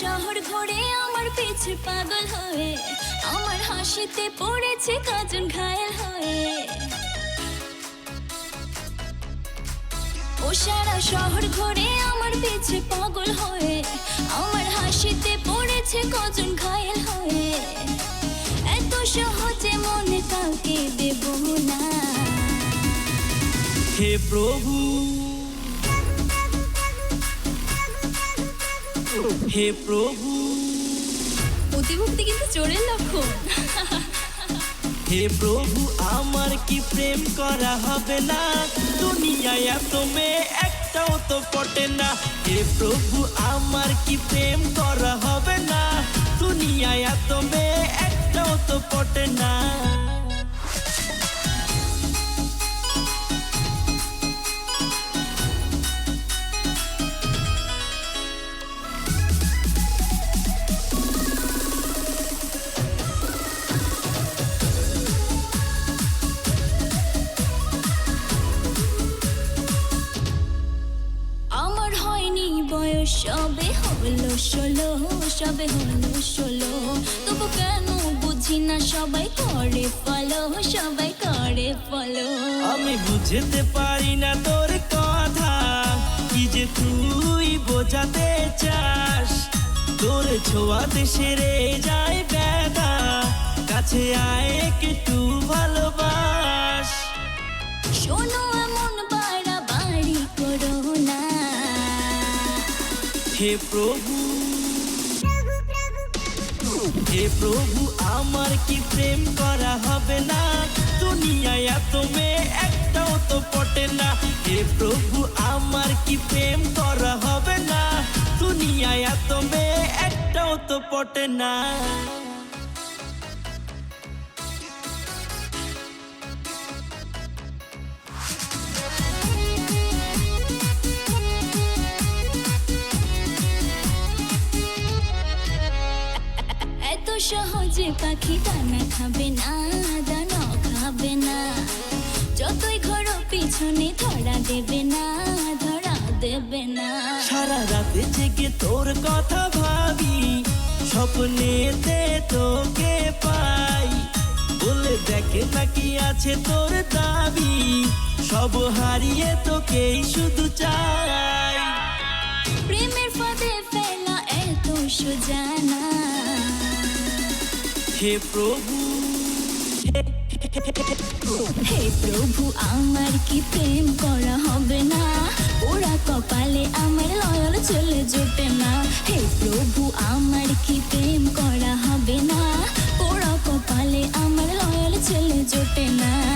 শহর ঘুরে আমার পিছে পাগল হয়ে, আমার হাসিতে পড়েছে কাজন ঘায়েল হয়ে। ও সারা শহর ঘুরে আমার পিছে পাগল হয়ে, আমার হাসিতে পড়েছে কজন ঘায়েল হয়ে। এত সহজে মনে কাউকে দেব না। হে প্রভু। হে প্রভু। অতিভক্তি কিন্তু চোরের লক্ষণ। হে প্রভু আমার কি প্রেম করা হবে না? দুনিয়ায় এত মেয়ে একটাও তো পটে না। হে প্রভু আমার কি প্রেম করা হবে না? দুনিয়ায় এত মেয়ে একটাও তো পটে না। সবে হলো ষোলো সবে হলো ষোলো। তবু কেন বুঝি না সবাই করে ফলো সবাই করে ফলো আমি বুঝতে পারি না তোর কথা কি যে তুই বোঝাতে চাস। তোর ছোঁয়াতে সেরে যায় ব্যথা কাছে আয় একটু ভালোবাস। শোনো হে প্রভু। হে প্রভু, আমার কি প্রেম করা হবে না? দুনিয়ায় এত মেয়ে, একটাও তো পটে না। হে প্রভু, আমার কি প্রেম করা হবে না? দুনিয়ায় এত মেয়ে, একটাও তো পটে না। সহজে পাখি দানা খাবে না দানা খাবে না। যতই ঘর পিছনে ধরা দেবে না ধরা দেবে না। সারা রাতে জেগে তোর কথা ভাবি স্বপ্নেতে তোকে পাই। বলে দেখে নাকি আছে তোর দাবি সব হারিয়ে তোকেই শুধু চাই। প্রেমের ফাঁদে ফেলা এত হে প্রভু। হে প্রভু, আমার কি প্রেম করা হবে না? ওরা কপালে আমার লয়াল চলে জোটে না। হে প্রভু, আমার কি প্রেম করা হবে না? ওরা কপালে আমার লয়াল চলে জোটে না।